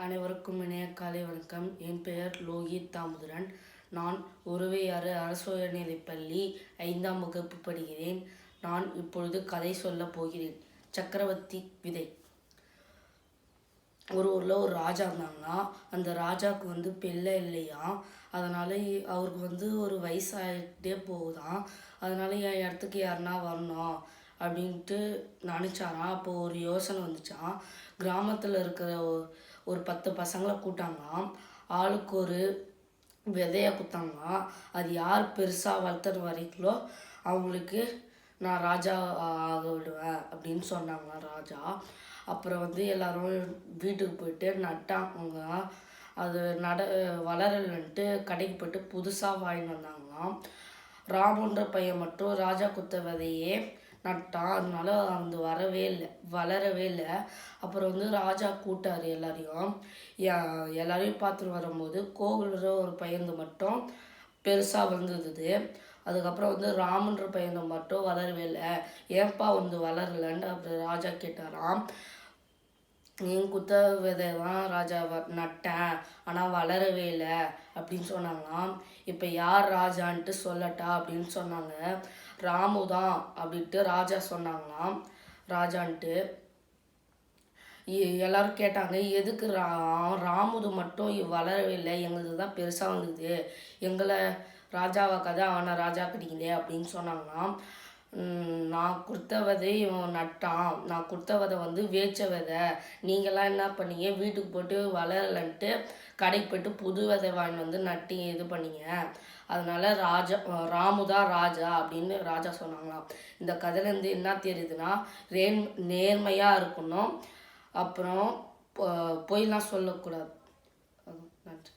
அனைவருக்கும் இணைய காலை வணக்கம். என் பெயர் லோகித் தாமுதரன். நான் உருவையாறு அரசு உயர்நிலைப்பள்ளி ஐந்தாம் வகுப்பு படுகிறேன் நான் இப்பொழுது கதை சொல்லப் போகிறேன். சக்கரவர்த்தி விதை. ஒரு ஊரில் ஒரு ராஜா இருந்தாங்கன்னா அந்த ராஜாவுக்கு வந்து பிள்ளை இல்லையா? அதனால் அவருக்கு வந்து ஒரு வயசாகிட்டே போகுதான். அதனால் என் இடத்துக்கு யாருன்னா வரணும். அப்படின்ட்டு நினச்சாராம். அப்போது ஒரு யோசனை வந்துச்சாம். கிராமத்தில் இருக்கிற ஒரு பத்து பசங்களை கூட்டாங்களாம். ஆளுக்கு ஒரு விதையை குத்தாங்களாம். அது யார் பெருசாக வளர்த்துற வரைக்குமோ அவங்களுக்கு நான் ராஜா ஆக விடுவேன் அப்படின்னு சொன்னாங்களாம் ராஜா. அப்புறம் வந்து எல்லோரும் வீட்டுக்கு போயிட்டு நட்டாங்க அது நட வளரலன்ட்டு கடைக்கு போயிட்டு புதுசாக வாங்கிட்டு வந்தாங்களாம். ராமுன்ற பையன் மட்டும் ராஜா குத்த விதையே நட்டான் அதனால வந்து வரவே இல்லை. வளரவே இல்லை. அப்புறம் வந்து ராஜா கூட்டார் எல்லாரையும். எல்லாரையும் பார்த்துட்டு வரும்போது கோகுலர் ஒரு பையன் மட்டும் பெருசாக வந்தது அதுக்கப்புறம் வந்து ராமன்ற பையனை மட்டும் வளரவே இல்லை. ஏன்பா வந்து வளரலன்னு அப்புறம் ராஜா கேட்டாராம். என் குத்த விதை தான் ராஜா நட்டேன் ஆனால் வளரவே இல்லை அப்படின்னு சொன்னாங்களாம். இப்போ யார் ராஜான்ட்டு சொல்லட்டா அப்படின்னு சொன்னாங்க. ராமு தான் அப்படின்ட்டு ராஜா சொன்னாங்களாம். ராஜான்ட்டு. எ- எல்லாரும் கேட்டாங்க எதுக்கு ரா ராமுது மட்டும் வளரவே இல்லை எங்களுது தான் பெருசாக வந்தது. எங்களை ராஜாவை கதை அவனை ராஜா கிடைக்கலையே அப்படின்னு சொன்னாங்களாம். நான் கொடுத்த விதை இவன் நட்டான். நான் கொடுத்த விதை வந்து வேச்ச விதை நீங்களாம் என்ன பண்ணீங்க? வீட்டுக்கு போட்டு வளரலன்ட்டு கடைக்கு போயிட்டு புது விதை வாங்கிட்டு வந்து நட்டி இது பண்ணீங்க. அதனால ராஜா ராமுதா ராஜா அப்படின்னு ராஜா சொன்னாங்களாம். இந்த கதையிலேருந்து என்ன தெரியுதுன்னா ரேன் நேர்மையாக இருக்கணும். அப்புறம் பொ- பொய்லாம் சொல்லக்கூடாது. நன்றி